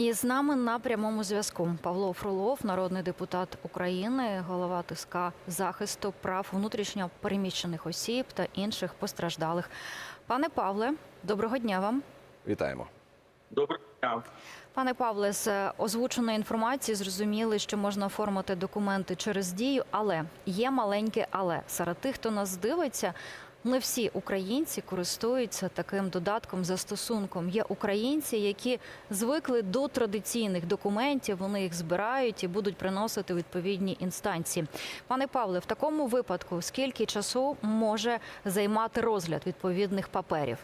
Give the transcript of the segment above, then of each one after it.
І з нами на прямому зв'язку Павло Фролов, народний депутат України, голова ТСК захисту прав внутрішньо переміщених осіб та інших постраждалих. Пане Павле, доброго дня вам. Вітаємо. Доброго дня. Пане Павле, з озвученої інформації зрозуміли, що можна оформити документи через дію, але є маленьке але серед тих, хто нас дивиться. Не всі українці користуються таким додатком застосунком. Є українці, які звикли до традиційних документів, вони їх збирають і будуть приносити відповідні інстанції. Пане Павле, в такому випадку скільки часу може займати розгляд відповідних паперів?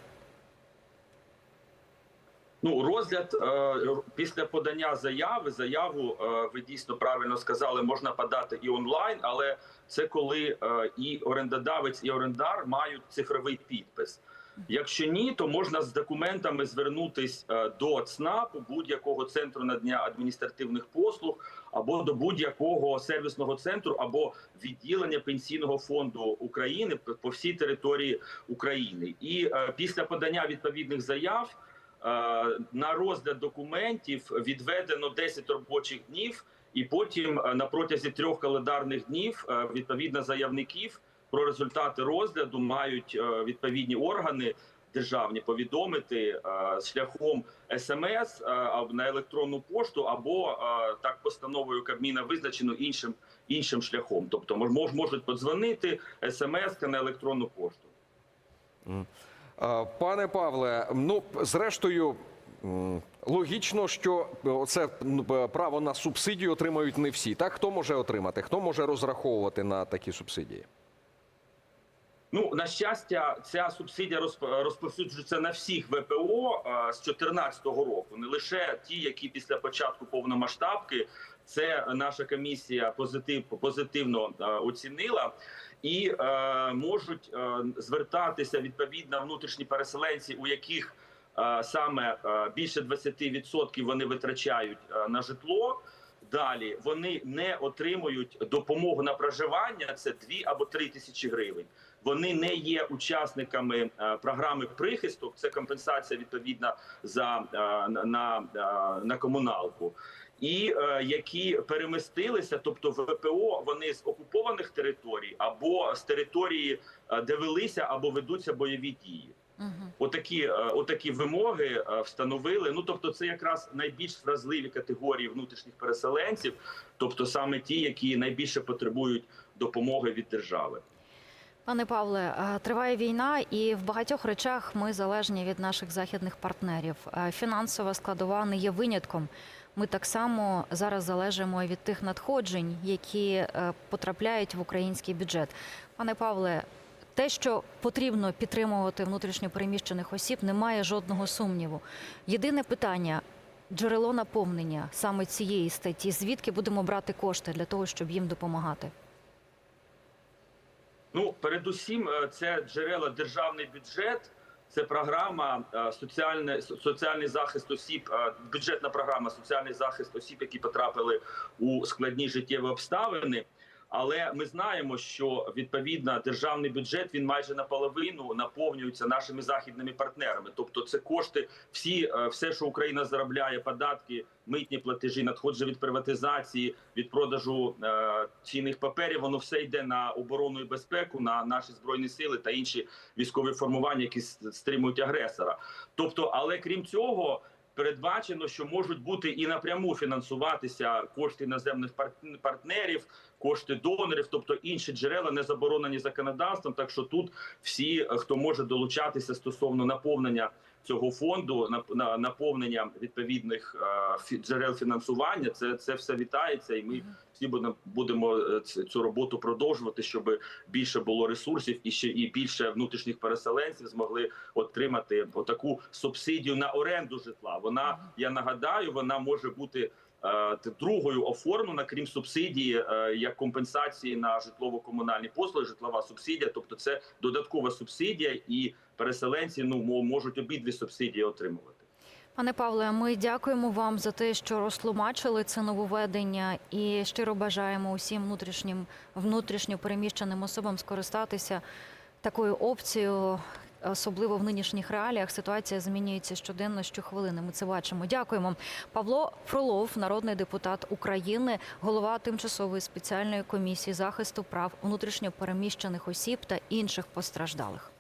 Ну, розгляд е, після подання заяви. Заяву е, ви дійсно правильно сказали, можна подати і онлайн, але це коли е, і орендодавець, і орендар мають цифровий підпис. Якщо ні, то можна з документами звернутись е, до ЦНАПу, будь-якого центру надання адміністративних послуг, або до будь-якого сервісного центру, або відділення пенсійного фонду України по- по всій території України. І е, після подання відповідних заяв. Е, на розгляд документів відведено 10 робочих днів, і потім е, на протязі трьох календарних днів е, відповідно заявників про результати розгляду мають відповідні органи державні повідомити шляхом смс або на електронну пошту або так постановою Кабміна визначено іншим іншим шляхом. Тобто мож- мож- можуть подзвонити смс на електронну пошту. Е, Пане Павле, ну зрештою. Логічно, що це право на субсидію отримають не всі. Так хто може отримати? Хто може розраховувати на такі субсидії? Ну на щастя, ця субсидія розп- розповсюджується на всіх ВПО з 2014 року, не лише ті, які після початку повномасштабки. Це наша комісія позитив позитивно оцінила. І е, можуть звертатися відповідно внутрішні переселенці, у яких е, саме більше 20% вони витрачають на житло. Далі вони не отримують допомогу на проживання. Це 2 або 3 тисячі гривень. Вони не є учасниками е, програми прихисток. Це компенсація відповідна за е, на, на, е, на комуналку. І е, які перемістилися, тобто в ВПО, вони з окупованих територій або з території, де велися або ведуться бойові дії. Угу. Отакі, отакі вимоги встановили. Ну тобто, це якраз найбільш вразливі категорії внутрішніх переселенців, тобто саме ті, які найбільше потребують допомоги від держави. Пане Павле, е, триває війна, і в багатьох речах ми залежні від наших західних партнерів. Е, Фінансова складова не є винятком. Ми так само зараз залежимо від тих надходжень, які е, потрапляють в український бюджет. Пане Павле, те, що потрібно підтримувати внутрішньо переміщених осіб, немає жодного сумніву. Єдине питання джерело наповнення саме цієї статті. Звідки будемо брати кошти для того, щоб їм допомагати? Ну, передусім, е, це джерела державний бюджет. Це програма е, соціальне соціальний захист осіб, е, бюджетна програма соціальний захист осіб, які потрапили у складні життєві обставини. Але ми знаємо, що відповідно державний бюджет він майже наполовину наповнюється нашими західними партнерами. Тобто, це кошти, всі е, все, що Україна заробляє, податки, митні платежі, надходження від приватизації, від продажу е, цінних паперів. Воно все йде на оборону і безпеку, на наші збройні сили та інші військові формування, які стримують агресора. Тобто, але крім цього. Передбачено, що можуть бути і напряму фінансуватися кошти іноземних пар- партнерів, кошти донорів, тобто інші джерела не заборонені законодавством. Так що тут всі, е, хто може долучатися стосовно наповнення цього фонду, нап- на- наповнення відповідних е, джерел фінансування, це, це все вітається, і ми всі будемо будемо цю роботу продовжувати, щоб більше було ресурсів і ще і більше внутрішніх переселенців змогли отримати таку субсидію на оренду житла. Вона я нагадаю, вона може бути. е, Другою оформлена, крім субсидії, е, як компенсації на житлово-комунальні послуги, житлова субсидія, тобто це додаткова субсидія, і переселенці ну можуть обидві субсидії отримувати. Пане Павле, ми дякуємо вам за те, що розтлумачили це нововведення, і щиро бажаємо усім внутрішнім внутрішньо переміщеним особам скористатися такою опцією особливо в нинішніх реаліях. Ситуація змінюється щоденно, щохвилини. Ми це бачимо. Дякуємо. Павло Фролов, народний депутат України, голова тимчасової спеціальної комісії захисту прав внутрішньо переміщених осіб та інших постраждалих.